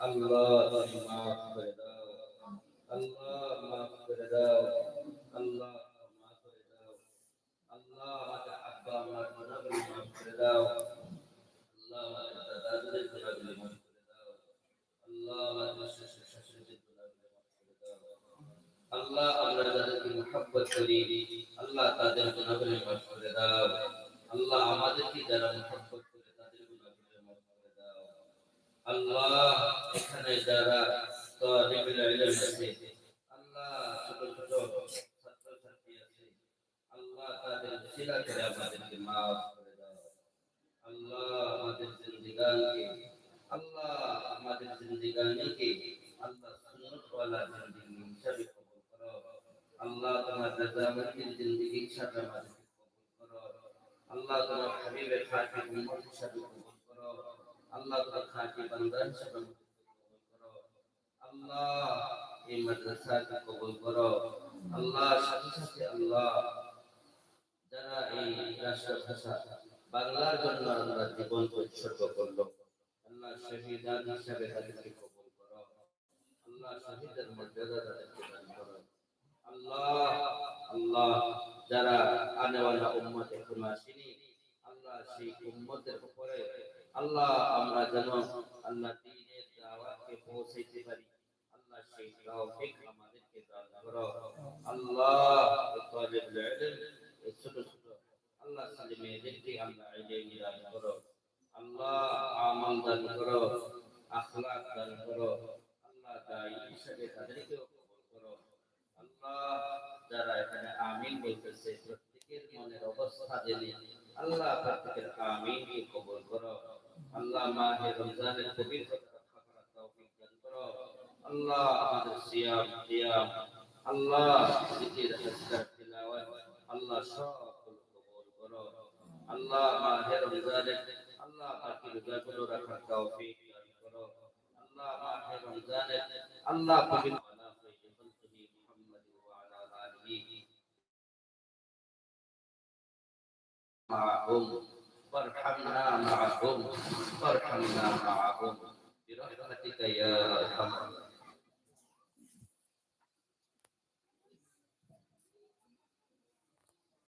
আল্লাহ তুমি মাফ করে দাও আল্লাহ মাফ করে দাও আল্লাহ মাফ করে দাও আল্লাহ আমাদের আব্বা আমার গুনাহগুলো মাফ করে দাও আল্লাহ আমাদের দাদাদের গুনাহগুলো মাফ করে দাও আল্লাহ আমাদের শ্বশুর শাশুড়িদের গুনাহগুলো মাফ করে দাও আল্লাহ আমরা যাদেরকে মহব্বত করি আল্লাহ তাদের গুনাহগুলো মাফ করে দাও আল্লাহ আমাদেরকে যারা মহব্বত করে তাদের গুনাহগুলো মাফ করে দাও আল্লাহ, এখানে যারা তালিবুল ইলম আছে, আল্লাহ ছোট ছোট ছাত্র ছাত্রী আছে, আল্লাহ তাদের সিলা করে আমাদেরকে মাফ করে দাও। আল্লাহ আমাদের জিন্দিগানকে, আল্লাহ আমাদের জিন্দিগানিকে, আল্লাহ সুন্নত ওয়ালা তোমার হাবিবের খাঁটি উম্মত কবুল করো। আল্লাহ খাঁটি বান্দা হিসাবে আল্লাহ এই মাদ্রাসাকে কবুল করো। আল্লাহ, সাথে সাথে আল্লাহ, যারা এই রাষ্ট্রভাষা বাংলার জন্য আমরা জীবন উৎসর্গ করল, আল্লাহ শহীদান হিসাবে তাদেরকে কবুল করো। আল্লাহ শহীদের মর্যাদা তাদেরকে দান করো। আল্লাহ আল্লাহ, যারা আনেওয়ালা উম্মত এখনও আসেনি, আল্লাহ সেই উম্মতের আল্লাহ, আমরা যেন আল্লাহ দ্বীনের দাওয়াতকে পৌঁছাইতে পারি। আল্লাহ সেই তৌফিক আমাদেরকে দান করো। আল্লাহ ইলম এই ছোট ছোট, আল্লাহ ছেলে মেয়েদেরকে আল্লাহ ইলম দান করো। আল্লাহ, আমল দান করো প্রত্যেকের মনের অবস্থা জেনে আল্লাহ প্রত্যেকের আমিনকে কবুল আল্লাহ মাহে রমজানের পবিত্রতা রক্ষা করার তৌফিক দান করো আল্লাহ আমাদের সিয়াম কিয়াম আল্লাহ জিকির আজকার তিলাওয়াত আল্লাহ সকল কবুল করো আল্লাহ মাহে রমজানের আল্লাহ বাকি রোজাগুলো রাখার তৌফিক দান করো আল্লাহ মাহে রমজানের আল্লাহ পবিত্র আলা খাইরি وارحمنا معهم وارحمنا معهم. برحمتك يا أرحم